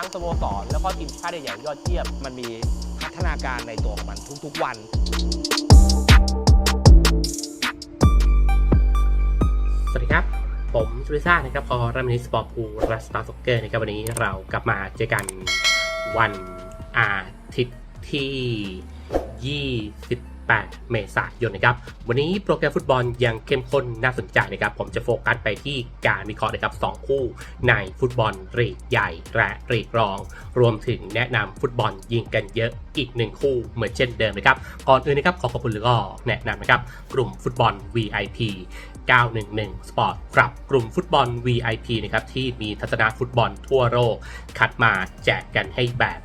ทั้งสโมสรแล้วก็ทีมชาติใหญ่ๆยอดเยี่ยมมันมีพัฒนาการในตัวของมันทุกๆวันสวัสดีครับ ผมสุริซ่านะครับพอรัมนิสปอร์ตพูรัสตาร์ซ็อกเกอร์นะครับวันนี้เรากลับมาเจอกันวันอาทิตย์ที่ 8 เมษายนนะครับ วันนี้โปรแกรมฟุตบอลยังเข้มข้นน่าสนใจนะครับ ผมจะโฟกัสไปที่การวิเคราะห์นะครับ2คู่ในฟุตบอลรีกใหญ่และรีกรอง รวมถึงแนะนำฟุตบอลยิงกันเยอะอีกหนึ่งคู่เหมือนเช่นเดิมนะครับ ก่อนอื่นนะครับขอขอบคุณแล้วก็แนะนำนะครับ กลุ่มฟุตบอล VIP 911 Sport ครับกลุ่มฟุตบอล VIP นะครับที่มีทัศนะฟุตบอลทั่วโลกคัดมาแจกกันให้แบบ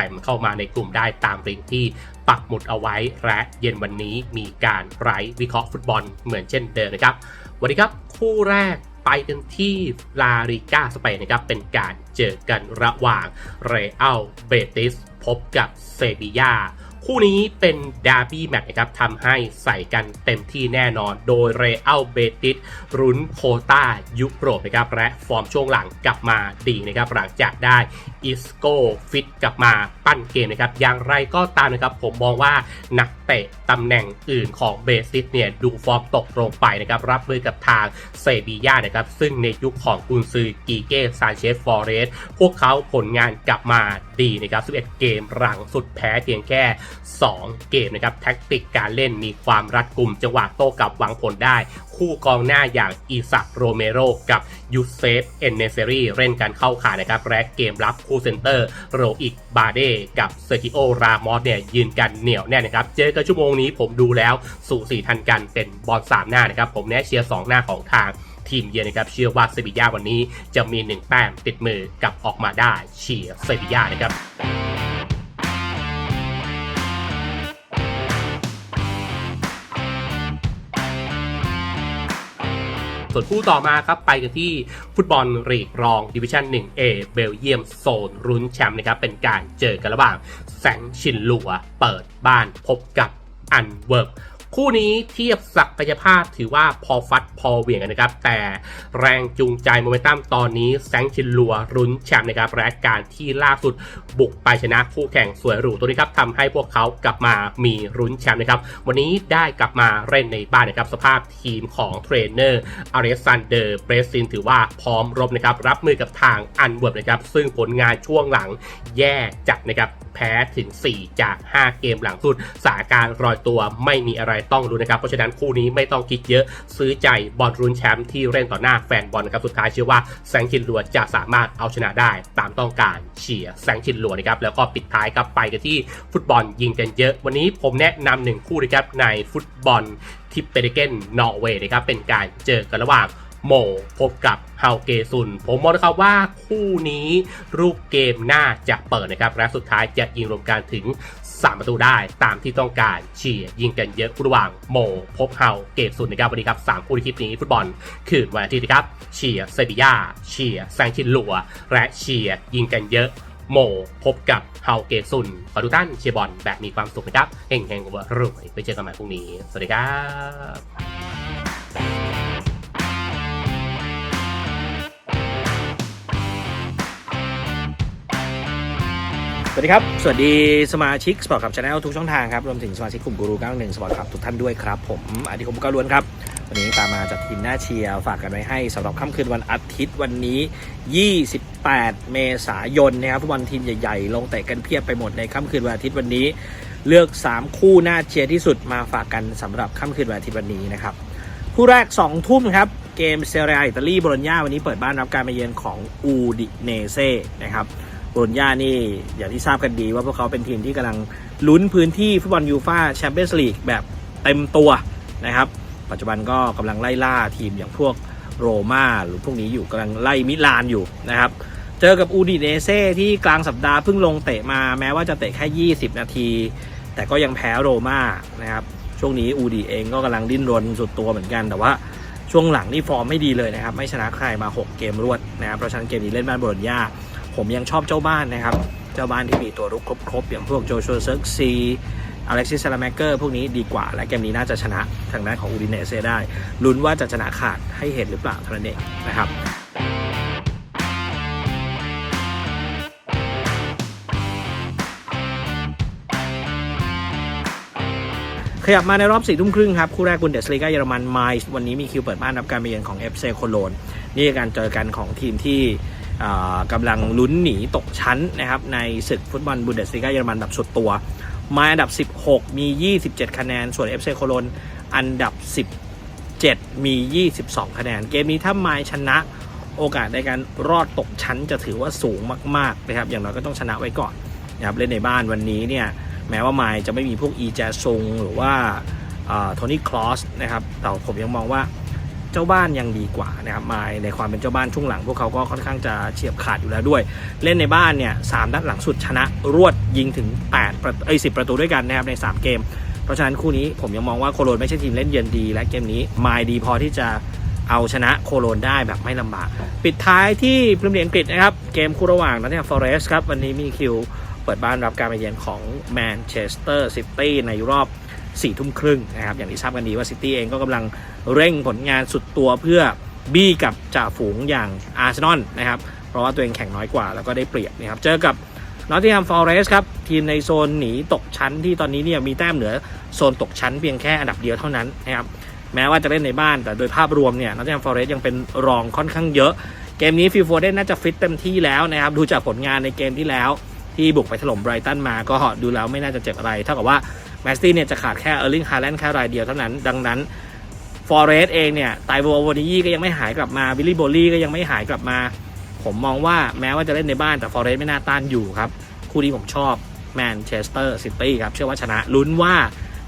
ต็มเข้ามาในกลุ่มได้ตามลิงก์ที่ปักหมุดเอาไว้ และเย็นวันนี้มีการไร้วิเคราะห์ฟุตบอลเหมือนเช่นเดิมนะครับ วันนี้ครับคู่แรกไปกันที่ลาลิก้าสเปนนะครับ เป็นการเจอกันระหว่างเรอัลเบติสพบกับเซบียา คู่นี้เป็นดาร์บี้แมตช์นะครับทำให้ใส่กันเต็มที่แน่นอน โดยเรอัลเบติสรุนโคตายุโรปนะครับและฟอร์มช่วงหลังกลับมาดีนะครับหลังจากได้อิสโกฟิตกลับมาปั้นเกมนะครับอย่างไรก็ตามนะครับผมมองว่านัก เตะตำแหน่งอื่นของเบติสเนี่ยดูฟอร์มตกลงไปนะครับรับมือกับทางเซบีย่านะครับซึ่งในยุคของกุนซือกีเก้ซานเชสฟอเรสพวกเขาผลงานกลับมาดีนะครับ11 เกมหลังสุดแพ้เพียงแค่ 2 เกมนะครับแท็กติกการเล่นมีความรัดกุมจังหวะโต้กลับหวังผลได้ คู่กองหน้าอย่างอีซักโรเมโรกับยูเซฟเอนเนเซรีเล่นกันเข้าขานะครับและเกมรับคู่เซนเตอร์โรอิกบาเดกับเซกิโอรามอสเนี่ยยืนกันเหนียวแน่นนะครับเจอกันชั่วโมงนี้ผมดูแล้วสู่สี่ทันกันเป็นบอลสามหน้านะครับผมแนะเชียร์สองหน้าของทางทีมเยือนนะครับเชื่อว่าเซบีย่าวันนี้จะมีหนึ่งแต้มติดมือกลับออกมาได้เชียร์เซบีย่านะครับ ส่วนคู่ต่อมาครับไปกันที่ฟุตบอลรีกรองดิวิชั่น 1A เบลเยียมโซนรุ้นแชมป์นะครับเป็นการเจอกันระหว่างแสงชินหลัวเปิดบ้านพบกับอันเวิร์ก คู่นี้เทียบศักยภาพถือว่าพอฟัดพอเหวี่ยงกันนะครับ แต่แรงจูงใจโมเมนตัมตอนนี้แสงชินลัวรุนแชมป์นะครับและการที่ล่าสุดบุกไปชนะคู่แข่งสวยหรูตัวนี้ครับทำให้พวกเขากลับมามีรุนแชมป์นะครับ วันนี้ได้กลับมาเล่นในบ้านนะครับ สภาพทีมของเทรนเนอร์อเล็กซานเดอร์เบรซินถือว่าพร้อมรบนะครับ รับมือกับทางอันเวิร์บนะครับ ซึ่งผลงานช่วงหลังแย่จัดนะครับ แพ้ถึง 4 จาก 5 เกมหลังสุดสาการรอยตัวไม่มีอะไรต้องรู้นะครับ เพราะฉะนั้นคู่นี้ไม่ต้องคิดเยอะซื้อใจบอลรุนแชมป์ที่เล่นต่อหน้าแฟนบอลนะครับสุดท้ายเชื่อว่าแซงชินลัวจะสามารถเอาชนะได้ตามต้องการเชียร์แซงชินลัวนะครับแล้วก็ปิดท้ายครับไปกันที่ฟุตบอลยิงกันเยอะ วันนี้ผมแนะนำหนึ่งคู่นะครับในฟุตบอลทิปเปเดเกนนอร์เวย์นะครับเป็นการเจอกันระหว่าง โมพบกับเฮาเกซุน ผมมองนะครับว่าคู่นี้รูปเกมน่าจะเปิดนะครับและสุดท้ายจะยิงรวมกันถึง 3 ประตูได้ตามที่ต้องการเชียร์ยิงกันเยอะระหว่างโมพบเฮาเกซุนนะครับวันนี้ครับ3คู่ในคลิปนี้ฟุตบอลคืนวันอาทิตย์นะครับเชียร์เซบียาเชียร์แซงชินลัว และเชียร์ยิงกันเยอะโมพบกับเฮาเกซุนขอทุกท่านเชียร์บอลแบบมีความสุขนะครับเฮงเฮงๆรวยไปเจอกันใหม่พรุ่งนี้ สวัสดีครับ วัสดีครับ สวัสดีสมาชิกสปอร์ตคลับชาแนลทุกช่องทางครับ รวมถึงสมาชิกกลุ่มกูรู91สปอร์ตคลับทุกท่านด้วยครับ ผมอธิคมบุกล้วนครับ วันนี้ตามมาจากทีมหน้าเชียร์ ฝากกันไว้ให้สำหรับค่ำคืนวันอาทิตย์วันนี้ 28 เมษายนนะครับฟุตบอลทีมใหญ่ๆ ลงเตะกันเพียบไปหมดในค่ำคืนวันอาทิตย์วันนี้ เลือก 3 คู่หน้าเชียร์ที่สุดมาฝากกันสำหรับค่ำคืนวันอาทิตย์วันนี้นะครับคู่แรก 2 ทุ่มครับเกมเซเรียอิตาลีโบโลญญาวันนี้เปิดบ้านรับการมาเยือนของอูดิเนเซ่นะครับ โบลญญานี่อย่างที่ทราบกันดีว่าพวกเขาเป็นทีมที่กำลังลุ้นพื้นที่ฟุตบอลยูฟาแชมเปี้ยนส์ลีกแบบเต็มตัวนะครับ ปัจจุบันก็กำลังไล่ล่าทีมอย่างพวกโรม่าหรือพวกนี้อยู่กำลังไล่มิลานอยู่นะครับเจอกับอูดิเนเซ่ที่กลางสัปดาห์เพิ่งลงเตะมาแม้ว่าจะเตะแค่ 20 นาที แต่ก็ยังแพ้โรม่านะครับช่วงนี้อูดีเองก็กำลังดิ้นรนสุดตัวเหมือนกัน แต่ว่าช่วงหลังนี่ฟอร์มไม่ดีเลยนะครับ ไม่ชนะใครมา 6 เกมรวดนะครับเพราะฉะนั้นเกมนี้เล่นบ้านโบลญญา ผมยังชอบเจ้าบ้านนะครับ เจ้าบ้านที่มีตัวรุกครบๆ อย่างพวกโจชัวเซิร์กซีอเล็กซิสซาลาแมกเกอร์พวกนี้ดีกว่า และเกมนี้น่าจะชนะทางด้านของอูดิเนเซได้ลุ้นว่าจะชนะขาดให้เห็นหรือเปล่าเท่านั้นเองนะครับขยับมาในรอบสี่ทุ่มครึ่งครับ คู่แรกบุนเดสลีกาเยอรมันไมซ์วันนี้มีคิวเปิดบ้านรับการเยือนของเอฟเซโคโลนนี่การเจอกันของทีมที่ กำลังลุ้นหนีตกชั้นนะครับในศึกฟุตบอลบุนเดสลีกาเยอรมันแบบสุดตัวไมซ์อันดับ 16 มี 27 คะแนน ส่วน FC โคโลนอันดับ 17 มี 22 คะแนน เกมนี้ถ้าไมชนะโอกาสในการรอดตกชั้นจะถือว่าสูงมากๆนะครับอย่างน้อยก็ต้องชนะไว้ก่อนนะครับเล่นในบ้านวันนี้เนี่ยแม้ว่าไมจะไม่มีพวกอีแจซงหรือว่าโทนี่คลอสนะครับแต่ผมยังมองว่า เจ้าบ้านยังดีกว่านะครับไมล์ในความเป็นเจ้าบ้านช่วงหลัง พวกเขาก็ค่อนข้างจะเฉียบขาดอยู่แล้วด้วย เล่นในบ้านเนี่ยสามนัดหลังสุดชนะรวดยิงถึง8ประตูเอ้ย10ประตูด้วยกันนะครับใน 3 เกม เพราะฉะนั้นคู่นี้ผมยังมองว่าโคโลนไม่ใช่ทีมเล่นเยือนดี และเกมนี้ไมล์ดีพอที่จะเอาชนะโคโลนได้แบบไม่ลำบาก ปิดท้ายที่พรีเมียร์อังกฤษนะครับ เกมคู่ระหว่างนอตติงแฮมฟอเรสต์ครับ วันนี้มีคิวเปิดบ้านรับการมาเยือนของแมนเชสเตอร์ซิตี้ในรอบ 4ทุ่มครึ่งนะครับอย่างที่ทราบกันดีว่าซิตี้เองก็กำลังเร่งผลงานสุดตัวเพื่อบี้กับจ่าฝูงอย่างอาร์เซนอลนะครับเพราะว่าตัวเองแข่งน้อยกว่าแล้วก็ได้เปรียบนะครับเจอกับนอตติงแฮมฟอร์เรสครับทีมในโซนหนีตกชั้นที่ตอนนี้เนี่ยมีแต้มเหนือโซนตกชั้นเพียงแค่อันดับเดียวเท่านั้นนะครับแม้ว่าจะเล่นในบ้านแต่โดยภาพรวมเนี่ยนอตติงแฮมฟอร์เรสยังเป็นรองค่อนข้างเยอะ เกมนี้ฟิลโฟเดนน่าจะฟิตเต็มที่แล้วนะครับดูจากผลงานในเกมที่แล้วที่บุกไปถล่มไบรตันมาก็ดูแล้วไม่น่าจะเจ็บอะไรเท่ากับว่า แมสตี้เนี่ยจะขาดแค่เออร์ลิงฮาแลนด์แค่รายเดียวเท่านั้น ดังนั้นฟอร์เรสต์เองเนี่ยไตโวโวนิยี่ก็ยังไม่หายกลับมาบิลลี่โบลี่ก็ยังไม่หายกลับมา ผมมองว่าแม้ว่าจะเล่นในบ้านแต่ฟอร์เรสต์ไม่น่าต้านอยู่ครับ คู่นี้ผมชอบแมนเชสเตอร์ซิตี้ครับ เชื่อว่าชนะลุ้นว่า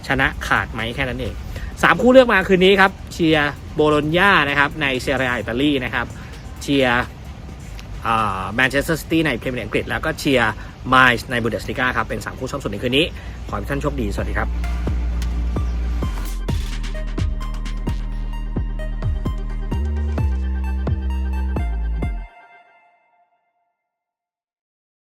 ชนะขาดไหมแค่นั้นเองสามคู่เลือกมาคืนนี้ครับเชียร์โบโลญญานะครับในเซเรียอิตาลีนะครับเชียร์แมนเชสเตอร์ซิตี้ในพรีเมียร์ลีกอังกฤษแล้วก็เชียร์ ไมล์ในบูเดสติก้าครับเป็น3คู่ชอบสุดในคืนนี้ ขอให้ท่านโชคดี สวัสดีครับ